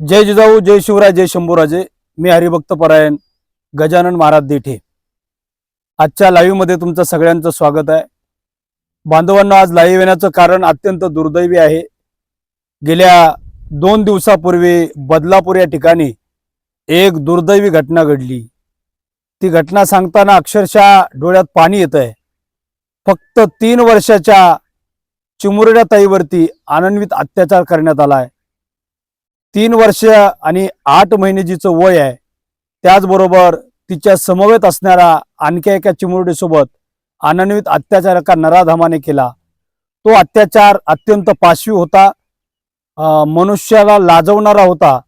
जय जिजाऊ जय शिवराय जय शंभूराजे. मी हरिभक्त परायण गजानन महाराज देठे. आजच्या लाईव्हमध्ये तुमचं सगळ्यांचं स्वागत आहे. बांधवांना आज लाईव्ह येण्याचं कारण अत्यंत दुर्दैवी आहे. गेल्या दोन दिवसापूर्वी बदलापूर या ठिकाणी एक दुर्दैवी घटना घडली. ती घटना सांगताना अक्षरशः डोळ्यात पाणी येत आहे फक्त तीन वर्षाच्या चिमुरड्या ताईवरती आनन्वित अत्याचार करण्यात आला आहे. तीन वर्ष आणि आठ महिने जिचं वय आहे त्याचबरोबर तिच्या समवेत असणाऱ्या आणखी एका चिमुरडीसोबत आनन्वित अत्याचार एका नराधामाने केला. तो अत्याचार अत्यंत पाशवी होता मनुष्याला लाजवणारा होता.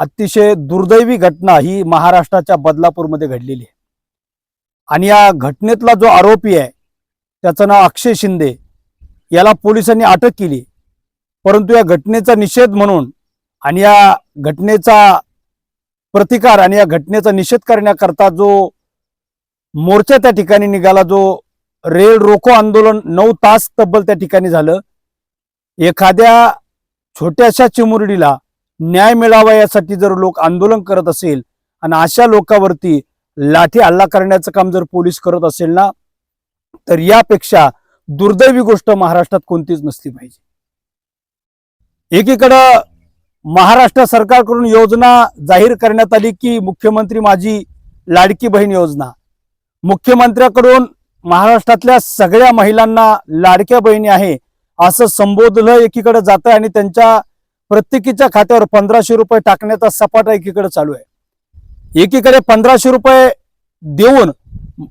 अतिशय दुर्दैवी घटना ही महाराष्ट्राच्या बदलापूरमध्ये घडलेली आहे. आणि या घटनेतला जो आरोपी आहे त्याचं नाव अक्षय शिंदे याला पोलिसांनी अटक केली. परंतु या घटनेचा निषेध म्हणून आणि या घटनेचा प्रतिकार आणि या घटनेचा निषेध करण्याकरता जो मोर्चा त्या ठिकाणी निघाला जो रेल रोको आंदोलन नऊ तास तब्बल त्या ठिकाणी झालं. एखाद्या छोट्याशा चिमुरडीला न्याय मिळावा यासाठी जर लोक आंदोलन करत असेल आणि अशा लोकांवरती लाठी हल्ला करण्याचं काम जर पोलीस करत असेल ना तर यापेक्षा दुर्दैवी गोष्ट महाराष्ट्रात कोणतीच नसली पाहिजे. एकीकडं महाराष्ट्र सरकारकडून योजना जाहीर करण्यात आली की मुख्यमंत्री माझी लाडकी बहीण योजना. मुख्यमंत्र्याकडून महाराष्ट्रातल्या सगळ्या महिलांना लाडक्या बहिणी आहे असं संबोधलं एकीकडे जात आहे आणि त्यांच्या प्रत्येकीच्या खात्यावर पंधराशे रुपये टाकण्याचा सपाटा एकीकडे चालू आहे. एकीकडे पंधराशे रुपये देऊन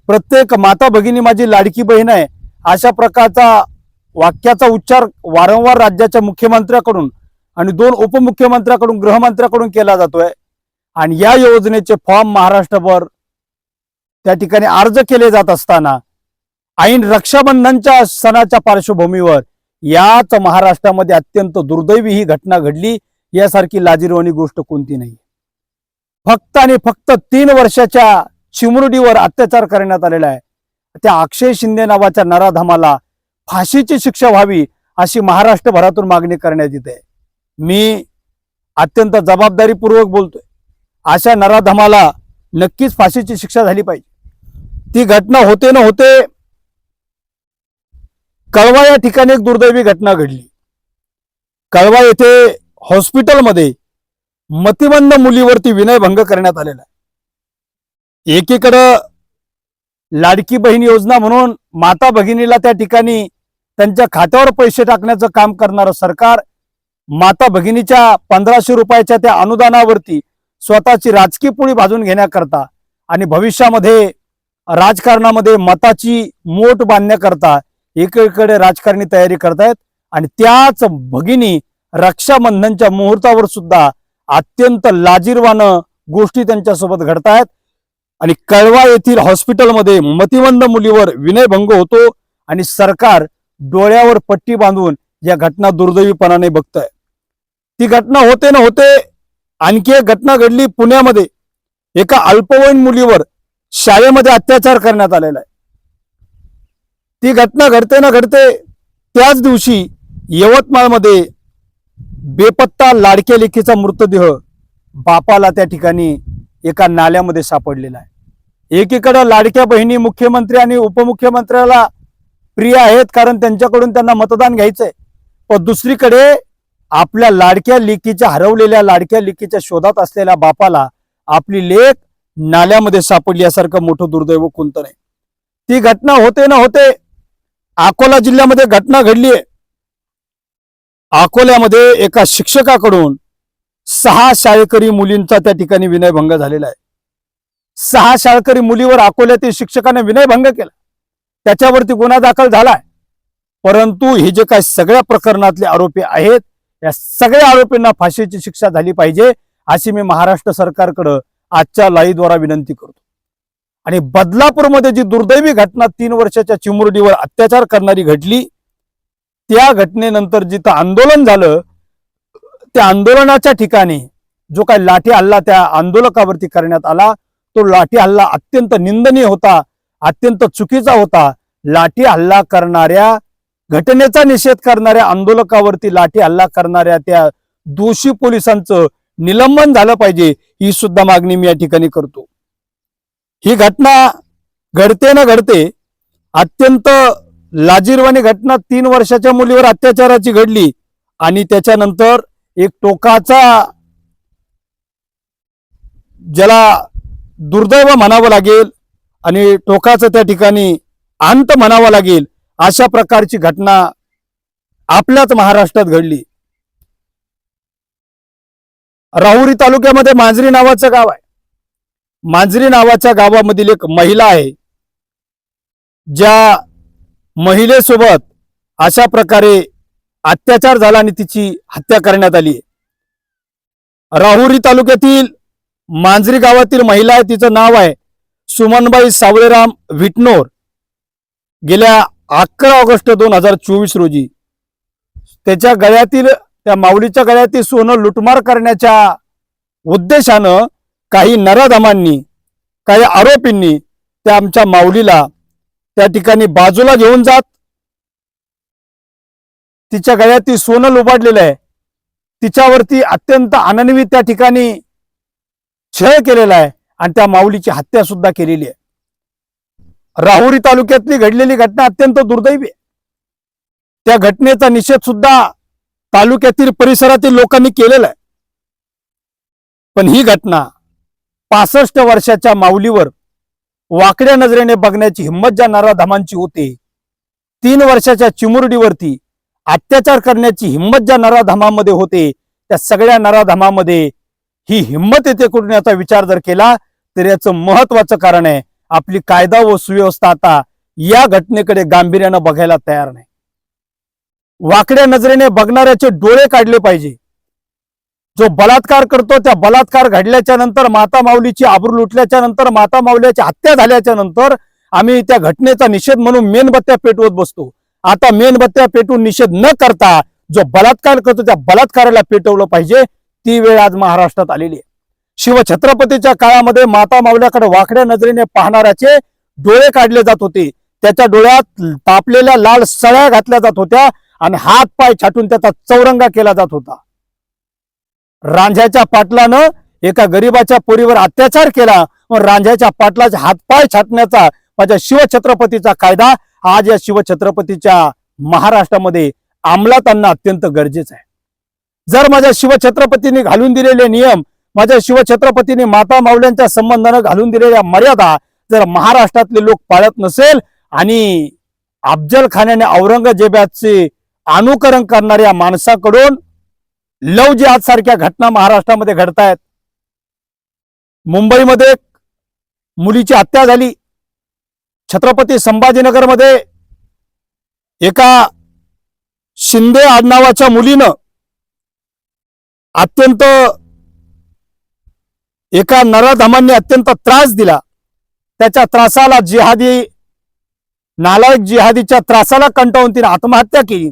प्रत्येक माता भगिनी माझी लाडकी बहीण आहे अशा प्रकारचा वाक्याचा उच्चार वारंवार राज्याच्या मुख्यमंत्र्याकडून आणि दोन उपमुख्यमंत्र्याकडून गृहमंत्र्याकडून केला जातोय. आणि या योजनेचे फॉर्म महाराष्ट्रभर त्या ठिकाणी अर्ज केले जात असताना ऐन रक्षाबंधनच्या सणाच्या पार्श्वभूमीवर याच महाराष्ट्रामध्ये अत्यंत दुर्दैवी ही घटना घडली यासारखी लाजीरवाणी गोष्ट कोणती नाही फक्त आणि फक्त तीन वर्षाच्या चिमुरडीवर अत्याचार करण्यात आलेला आहे. त्या अक्षय शिंदे नावाच्या नराधामाला फाशीची शिक्षा व्हावी अशी महाराष्ट्रभरातून मागणी करण्यात येते. मी अत्यंत जबाबदारीपूर्वक बोलतोय. अशा नराधमाला नक्कीच फाशीची शिक्षा झाली पाहिजे. ती घटना होते न होते कळवा या ठिकाणी एक दुर्दैवी घटना घडली. कळवा येथे हॉस्पिटलमध्ये मतिमंद मुलीवरती विनयभंग करण्यात आलेला आहे. एकीकडं लाडकी बहीण योजना म्हणून माता भगिनीला त्या ठिकाणी त्यांच्या खात्यावर पैसे टाकण्याचं काम करणारं सरकार माता भगिनीच्या पंधराशे रुपयाच्या त्या अनुदानावरती स्वतःची राजकीय पोळी भाजून घेण्याकरता आणि भविष्यामध्ये राजकारणामध्ये मताची मोठ बांधण्याकरता एकीकडे राजकारणी तयारी करतायत आणि त्याच भगिनी रक्षाबंधनच्या मुहूर्तावर सुद्धा अत्यंत लाजीरवानं गोष्टी त्यांच्यासोबत घडतायत. आणि कळवा येथील हॉस्पिटलमध्ये मतिमंद मुलीवर विनयभंग होतो आणि सरकार डोळ्यावर पट्टी बांधून या घटना दुर्दैवीपणाने बघतंय. ती घटना होते ना होते आणखी एक घटना घडली पुण्यामध्ये. एका अल्पवयीन मुलीवर शाळेमध्ये अत्याचार करण्यात आलेला आहे. ती घटना घडते ना घडते त्याच दिवशी यवतमाळमध्ये बेपत्ता लाडक्या लेखीचा मृतदेह बापाला त्या ठिकाणी एका नाल्यामध्ये सापडलेला आहे. एकीकडे लाडक्या बहिणी मुख्यमंत्री आणि उपमुख्यमंत्र्याला प्रिय आहेत कारण त्यांच्याकडून त्यांना मतदान घ्यायचंय. पण दुसरीकडे आपल्या लाडक्या लेकीच्या हरवलेल्या लाडक्या लेकीच्या शोधात असलेल्या बापाला आपली लेख नाल्यामध्ये सापडली यासारखं मोठं दुर्दैव कोणतं नाही. ती घटना होते ना होते अकोला जिल्ह्यामध्ये घटना घडली आहे. अकोल्यामध्ये एका शिक्षकाकडून सहा शाळकरी मुलींचा त्या ठिकाणी विनयभंग झालेला आहे. सहा शाळकरी मुलीवर अकोल्यातील शिक्षकाने विनयभंग केला. त्याच्यावरती गुन्हा दाखल झालाय. परंतु हे जे काही सगळ्या प्रकरणातले आरोपी आहेत या सगळ्या आरोपींना फाशीची शिक्षा झाली पाहिजे अशी मी महाराष्ट्र सरकारकडं आजच्या लाईद्वारा विनंती करतो. आणि बदलापूरमध्ये जी दुर्दैवी घटना तीन वर्षाच्या चिमुरडीवर अत्याचार करणारी घडली त्या घटनेनंतर जिथं आंदोलन झालं त्या आंदोलनाच्या ठिकाणी जो काही लाठी हल्ला त्या आंदोलकावरती करण्यात आला तो लाठी हल्ला अत्यंत निंदनीय होता अत्यंत चुकीचा होता. लाठी हल्ला करणाऱ्या घटनेचा निषेध करणाऱ्या आंदोलकावरती लाठी हल्ला करणाऱ्या त्या दोषी पोलिसांचं निलंबन झालं पाहिजे ही सुद्धा मागणी मी या ठिकाणी करतो. ही घटना घडते ना घडते अत्यंत लाजीरवाणी घटना तीन वर्षाच्या मुलीवर अत्याचाराची घडली आणि त्याच्यानंतर एक टोकाचा ज्याला दुर्दैव म्हणावं लागेल आणि टोकाचं त्या ठिकाणी अंत म्हणावा लागेल अशा प्रकारची घटना आपल्याच महाराष्ट्रात घडली. राहुरी तालुक्यामध्ये मांजरी नावाचं गाव आहे. मांजरी नावाच्या गावामधील एक महिला आहे ज्या महिलेसोबत अशा प्रकारे अत्याचार झाला आणि तिची हत्या करण्यात आली राहुरी तालुक्यातील मांजरी गावातील महिला आहे तिचं नाव आहे सुमनबाई सावळेराम विटनोर. गेल्या अकरा ऑगस्ट दोन हजार चोवीस रोजी त्याच्या गळ्यातील त्या माऊलीच्या गळ्यातील सोनं लुटमार करण्याच्या उद्देशानं काही नराधमांनी काही आरोपींनी त्या आमच्या माऊलीला त्या ठिकाणी बाजूला घेऊन जात तिच्या गळ्यातील सोनं लुबाडलेलं आहे. तिच्यावरती अत्यंत आनंदवी त्या ठिकाणी छळ केलेला आहे आणि त्या माऊलीची हत्या सुद्धा केलेली आहे. राहुरी तालुक्यातली घडलेली घटना अत्यंत दुर्दैवी आहे. त्या घटनेचा निषेध सुद्धा तालुक्यातील परिसरातील लोकांनी केलेला आहे. पण ही घटना पासष्ट वर्षाच्या माऊलीवर वाकड्या नजरेने बघण्याची हिंमत ज्या नराधमांची होते तीन वर्षाच्या चिमुरडीवरती अत्याचार करण्याची हिंमत ज्या नराधमामध्ये होते त्या सगळ्या नराधमामध्ये ही हिंमत येते कुठून याचा विचार जर केला तर याचं महत्वाचं कारण आहे आपली कायदा व सुव्यवस्था आता या घटनेकडे गांभीर्यानं बघायला तयार नाही. वाकड्या नजरेने बघणाऱ्याचे डोळे काढले पाहिजे. जो बलात्कार करतो त्या बलात्कार घडल्याच्या नंतर माता माऊलीची आबरू लुटल्याच्या नंतर माता माऊलीची हत्या झाल्याच्यानंतर आम्ही त्या घटनेचा निषेध म्हणून मेणबत्त्या पेटवत बसतो. आता मेणबत्त्या पेटवून निषेध न करता जो बलात्कार करतो त्या बलात्काराला पेटवलं पाहिजे ती वेळ आज महाराष्ट्रात आलेली आहे. शिवछत्रपतीच्या काळामध्ये माता माऊल्याकडे वाकड्या नजरेने पाहणाऱ्याचे डोळे काढले जात होते. त्याच्या डोळ्यात तापलेल्या लाल सळ्या घातल्या जात होत्या आणि हात पाय छाटून त्याचा चौरंगा केला जात होता. रांझ्याच्या पाटलानं एका गरीबाच्या पोरीवर अत्याचार केला. व रांझ्याच्या पाटलाचे हातपाय छाटण्याचा माझ्या शिवछत्रपतीचा कायदा आज या शिवछत्रपतीच्या महाराष्ट्रामध्ये अंमलात आणणं अत्यंत गरजेचं आहे. जर माझ्या शिवछत्रपतीने घालून दिलेले नियम माझ्या शिवछत्रपतीने माता माऊल्यांच्या संबंधानं घालून दिलेल्या मर्यादा जर महाराष्ट्रातले लोक पाळत नसेल आणि अफजल खानाने औरंगजेबाचे अनुकरण करणाऱ्या माणसाकडून लव जिहाद सारख्या घटना महाराष्ट्रामध्ये घडतायत. मुंबईमध्ये मुलीची हत्या झाली. छत्रपती संभाजीनगरमध्ये एका शिंदे आडनावाच्या मुलीनं अत्यंत एका नराधमांनी अत्यंत त्रास दिला. त्याच्या त्रासाला जिहादी नालायक जिहादीच्या त्रासाला कंटाळून तिने आत्महत्या केली.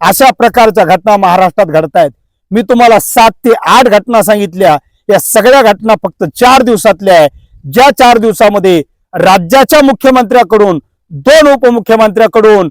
अशा प्रकारच्या घटना महाराष्ट्रात घडतायत. मी तुम्हाला सात ते आठ घटना सांगितल्या. या सगळ्या घटना फक्त चार दिवसातल्या आहे ज्या चार दिवसामध्ये राज्याच्या मुख्यमंत्र्याकडून दोन उपमुख्यमंत्र्याकडून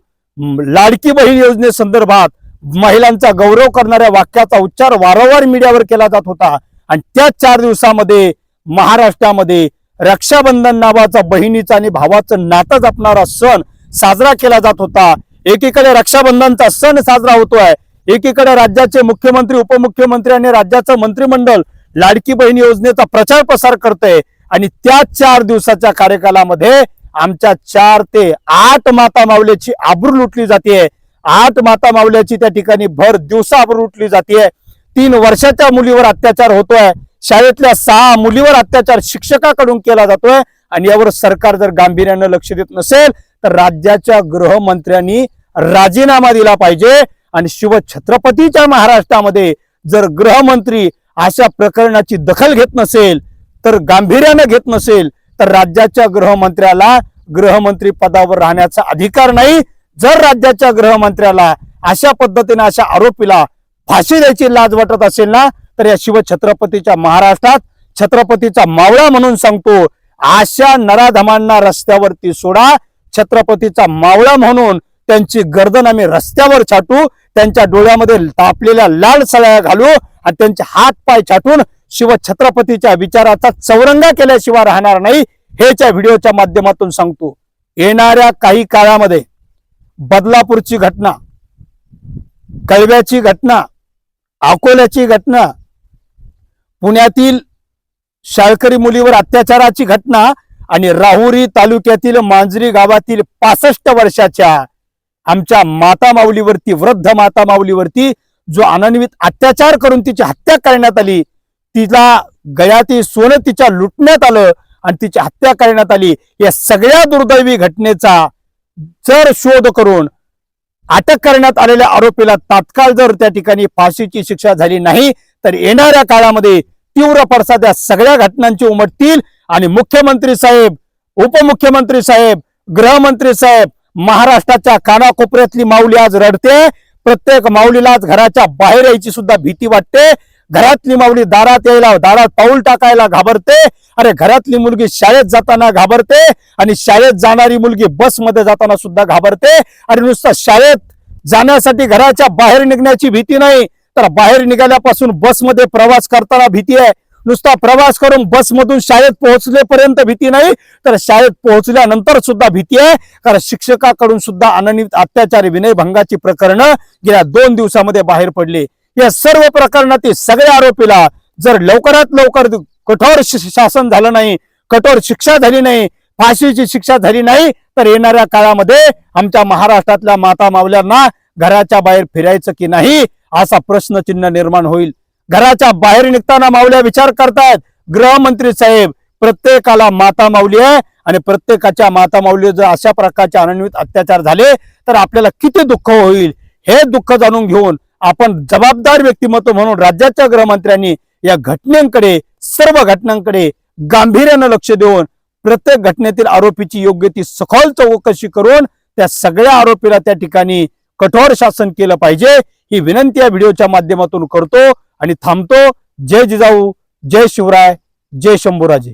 लाडकी बहीण योजनेसंदर्भात महिलांचा गौरव करणाऱ्या वाक्याचा उच्चार वारंवार मीडियावर केला जात होता. आणि त्या चार दिवसामध्ये महाराष्ट्रामध्ये रक्षाबंधन नावाचा बहिणीचा आणि भावाचं नातं जपणारा सण साजरा केला जात होता. एकीकडे रक्षाबंधनचा सण साजरा होतोय. एकीकडे राज्याचे मुख्यमंत्री उपमुख्यमंत्री आणि राज्याचं मंत्रिमंडळ लाडकी बहीण योजनेचा प्रचार प्रसार करतंय. आणि त्या चार दिवसाच्या कार्यकालामध्ये आमच्या चार ते आठ माता माऊल्याची आबरू लुटली जाते आठ माता माऊल्याची त्या ठिकाणी भर दिवसा आबरू लुटली जाते तीन वर्षाच्या मुलीवर अत्याचार होतोय. शाळेतल्या सहा मुलीवर अत्याचार शिक्षकाकडून केला जातोय. आणि यावर सरकार जर गांभीर्यानं लक्ष देत नसेल तर राज्याच्या गृहमंत्र्यांनी राजीनामा दिला पाहिजे. आणि शिवछत्रपतीच्या महाराष्ट्रामध्ये जर गृहमंत्री अशा प्रकरणाची दखल घेत नसेल तर गांभीर्यानं घेत नसेल तर राज्याच्या गृहमंत्र्याला गृहमंत्री पदावर राहण्याचा अधिकार नाही. जर राज्याच्या गृहमंत्र्याला अशा पद्धतीने अशा आरोपीला फाशी द्यायची लाज वाटत असेल ना तर या शिवछत्रपतीच्या महाराष्ट्रात छत्रपतीचा मावळा म्हणून सांगतो अशा नराधमांना रस्त्यावरती सोडा छत्रपतीचा मावळा म्हणून त्यांची गर्दन आम्ही रस्त्यावर छाटू त्यांच्या डोळ्यामध्ये तापलेल्या लाल सळ्या घालू आणि त्यांचे हात पाय छाटून शिवछत्रपतीच्या विचाराचा चौरंगा केल्याशिवाय राहणार नाही हेच्या व्हिडिओच्या माध्यमातून सांगतो. येणाऱ्या काही काळामध्ये बदलापूरची घटना कळव्याची घटना अकोल्याची घटना पुण्यातील शाळकरी मुलीवर अत्याचाराची घटना आणि राहुरी तालुक्यातील मांजरी गावातील पासष्ट वर्षाच्या आमच्या माता माऊलीवरती वृद्ध माता माऊलीवरती जो अनन्वित अत्याचार करून तिची हत्या करण्यात आली तिला गळ्यातील सोनं तिच्या लुटण्यात आलं आणि तिची हत्या करण्यात आली या सगळ्या दुर्दैवी घटनेचा जर शोध करून अटक करण्यात आलेल्या आरोपीला तात्काळ जर त्या ठिकाणी फाशीची शिक्षा झाली नाही तर येणाऱ्या काळामध्ये तीव्र पडसाद या सगळ्या घटनांची उमटतील. आणि मुख्यमंत्री साहेब उपमुख्यमंत्री साहेब गृहमंत्री साहेब महाराष्ट्राच्या कानाकोपऱ्यातली माऊली आज रडते. प्रत्येक माऊलीला आज घराच्या बाहेर यायची सुद्धा भीती वाटते. घरातली माऊली दारात यायला दारात पाऊल टाकायला घाबरते. अरे घरातली मुलगी शाळेत जाताना घाबरते आणि शाळेत जाणारी मुलगी बसमध्ये जाताना सुद्धा घाबरते. आणि नुसतं शाळेत जाण्यासाठी घराच्या बाहेर निघण्याची भीती नाही तर बाहेर निघाल्यापासून बसमध्ये प्रवास करताना भीती आहे. नुसता प्रवास करून बसमधून शाळेत पोहोचलेपर्यंत भीती नाही तर शाळेत पोहोचल्यानंतर सुद्धा भीती आहे. कारण शिक्षकाकडून सुद्धा अनन्वित अत्याचारी विनयभंगाची प्रकरणं गेल्या दोन दिवसामध्ये बाहेर पडली. या सर्व प्रकरणातील सगळ्या आरोपीला जर लवकरात लवकर कठोर शासन झालं नाही कठोर शिक्षा झाली नाही फाशीची शिक्षा झाली नाही तर येणाऱ्या काळामध्ये आमच्या महाराष्ट्रातल्या माता मावल्यांना घराच्या बाहेर फिरायचं की नाही असा प्रश्नचिन्ह निर्माण होईल. घराच्या बाहेर निघताना माऊल्या विचार करतायत गृहमंत्री साहेब प्रत्येकाला माता माऊली आहे आणि प्रत्येकाच्या माता माऊली जर अशा प्रकारचे अनन्वित अत्याचार झाले तर आपल्याला किती दुःख होईल? हे दुःख जाणून घेऊन आपण जबाबदार व्यक्तिमत्व म्हणून राज्याच्या गृहमंत्र्यांनी या घटनेकडे सर्व घटनांकडे गांभीर्यानं लक्ष देऊन प्रत्येक घटनेतील आरोपीची योग्य ती सखोल चौकशी करून त्या सगळ्या आरोपीला त्या ठिकाणी कठोर शासन केलं पाहिजे. ही विनंती या व्हिडिओच्या माध्यमातून करतो आणि थांबतो. जय जिजाऊ जय शिवराय जय शंभूराजे.